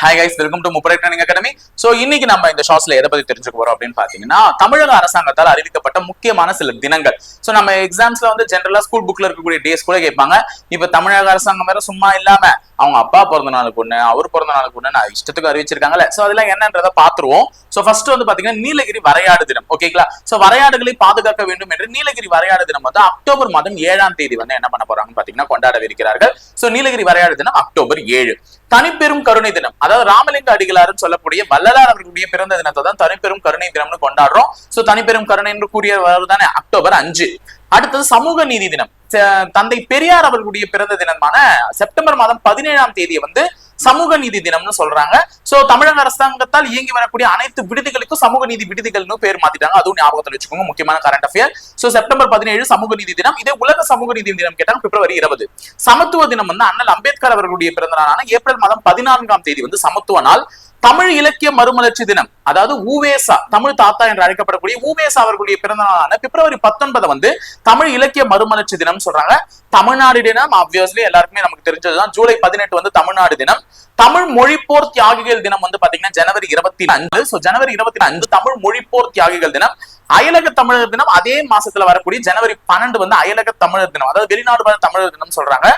Hi guys welcome to முப்படை training academy so இன்னைக்கு நம்ம இந்த ஷார்ட்ஸ்ல எதை பத்தி தெரிஞ்சுக்க போறோம் அப்படின்னு பாத்தீங்கன்னா தமிழக அரசாங்கத்தால் அறிவிக்கப்பட்ட முக்கியமான சில தினங்கள். சோ நம்ம எக்ஸாம்ஸ்ல வந்து ஜென்ரலா ஸ்கூல் புக்ல இருக்கக்கூடிய டேஸ் கூட கேட்பாங்க. இப்ப தமிழக அரசாங்கம் வேற சும்மா இல்லாம அவங்க அப்பா பிறந்த நாளுக்கு ஒண்ணு அவர் பிறந்த நாளுக்கு ஒண்ணு நான் இஷ்டத்துக்கு அறிவிச்சிருக்காங்கல்ல. சோ அதெல்லாம் என்னன்றதை பாத்துருவோம். சோ ஃபர்ஸ்ட் வந்து பாத்தீங்கன்னா நீலகிரி வரையாடு தினம் ஓகேங்களா சோ வரையாடுகளை பாதுகாக்க வேண்டும் என்று நீலகிரி வரையாடு தினம் வந்து அக்டோபர் மாதம் ஏழாம் தேதி வந்து என்ன பண்ண போறாங்கன்னு பாத்தீங்கன்னா கொண்டாடவிருக்கிறார்கள். சோ நீலகிரி வரையாடு தினம் அக்டோபர் ஏழு. தனிப்பெரும் கருணை தினம். அதாவது ராமலிங்க அடிகளார்னு சொல்லக்கூடிய வள்ளலார் அவர்களுடைய பிறந்த தினத்தை தான் தனிப்பெரும் கருணை தினம்னு கொண்டாடுறோம். சோ தனிப்பெரும் கருணை என்று கூறியவர் தானே? அக்டோபர் அஞ்சு. அடுத்தது சமூக நீதி தினம். தந்தை பெரியார் அவர்களுடைய பிறந்த தினமான செப்டம்பர் மாதம் பதினேழாம் தேதியை வந்து சமூக நீதி தினம்னு சொல்றாங்க. சோ தமிழக அரசாங்கத்தால் இயங்கி வரக்கூடிய அனைத்து விடுதிகளுக்கும் சமூக நீதி விடுதிகள்னு பேர் மாத்திட்டாங்க. அதுவும் ஞாபகத்தில் வச்சுக்கோங்க முக்கியமான கரண்ட் அஃபேர் சோ செப்டம்பர் பதினேழு சமூக நீதி தினம். இதே உலக சமூக நீதி தினம் கேட்டாங்க பிப்ரவரி இருபது. சமத்துவ தினம் வந்து அண்ணல் அம்பேத்கர் அவர்களுடைய பிறந்த நாளான ஏப்ரல் மாதம் பதினான்காம் தேதி வந்து சமத்துவ நாள். தமிழ் இலக்கிய மறுமலர்ச்சி தினம் அதாவது ஊவேசா தமிழ் தாத்தா என்று அழைக்கப்படக்கூடிய ஊவேசா அவர்களுடைய பிறந்த நாளான பிப்ரவரி பத்தொன்பதை வந்து தமிழ் இலக்கிய மறுமலர்ச்சி தினம் சொல்றாங்க. தமிழ்நாடு தினம் ஆப்வியஸ்லி எல்லாருக்குமே நமக்கு தெரிஞ்சதுதான். ஜூலை பதினெட்டு வந்து தமிழ்நாடு தினம். தமிழ் மொழிப்போர் தியாகிகள் தினம் வந்து பாத்தீங்கன்னா ஜனவரி இருபத்தி அஞ்சு சோ ஜனவரி இருபத்தி அஞ்சு தமிழ் மொழிப்போர் தியாகிகள் தினம். அயலக தமிழர் தினம் அதே மாசத்துல வரக்கூடிய ஜனவரி பன்னெண்டு வந்து அயலக தமிழர் தினம் அதாவது வெளிநாடு வாழ் தமிழர் தினம் சொல்றாங்க.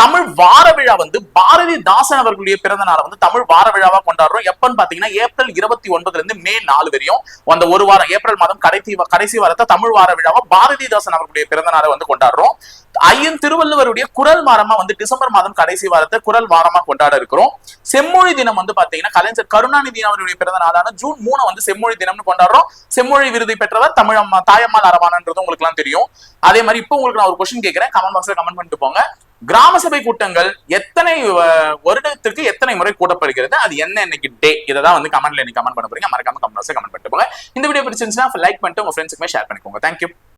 தமிழ் வார விழா வந்து பாரதிதாசன் அவர்களுடைய பிறந்த நாளை வந்து தமிழ் வார விழாவா கொண்டாடுறோம். எப்பன்னு பாத்தீங்கன்னா ஏப்ரல் இருபத்தி ஒன்பதுல இருந்து மே நாலு வரையும் அந்த ஒரு வாரம் ஏப்ரல் மாதம் கடைசி கடைசி வாரத்தை தமிழ் வார விழாவா பாரதிதாசன் அவர்களுடைய பிறந்த நாளை வந்து கொண்டாடுறோம். ஐயன் திருவள்ளுவருடைய குரல் வாரமா வந்து டிசம்பர் மாதம் கடைசி வாரத்தை குரல் வாரமா கொண்டாட இருக்கிறோம். செம்மொழி தினம் வந்து பாத்தீங்கன்னா கலைஞர் கருணாநிதி அவருடைய பிறந்த நாளான ஜூன் மூணு வந்து செம்மொழி தினம்னு கொண்டாடுறோம். செம்மொழி விருதை பெற்றவர் தமிழம்மா தாயம்மாள் அரவானன்றது உங்களுக்கு எல்லாம் தெரியும். அதே மாதிரி இப்போ உங்களுக்கு நான் ஒரு கொஸ்டின் கேட்கிறேன் கமெண்ட் பாக்ஸ்ல கமெண்ட் பண்ணிட்டு போங்க. கிராம சபை கூட்டங்கள் எத்தனை வருடத்திற்கு எத்தனை முறை கூட்டப்படுகிறது? அது என்ன இன்னைக்கு டே இதை தான் வந்து கமெண்ட்ல நீங்க கமெண்ட் பண்ண போறீங்க. மறக்காம கமெண்ட் கமெண்ட் பண்ணிட்டு போங்க. இந்த வீடியோ பிடிச்சிருந்துச்சுன்னா லைக் பண்ணிட்டு உங்க ஃப்ரெண்ட்ஸுக்குமே ஷேர் பண்ணிக்கோங்க. தேங்க்யூ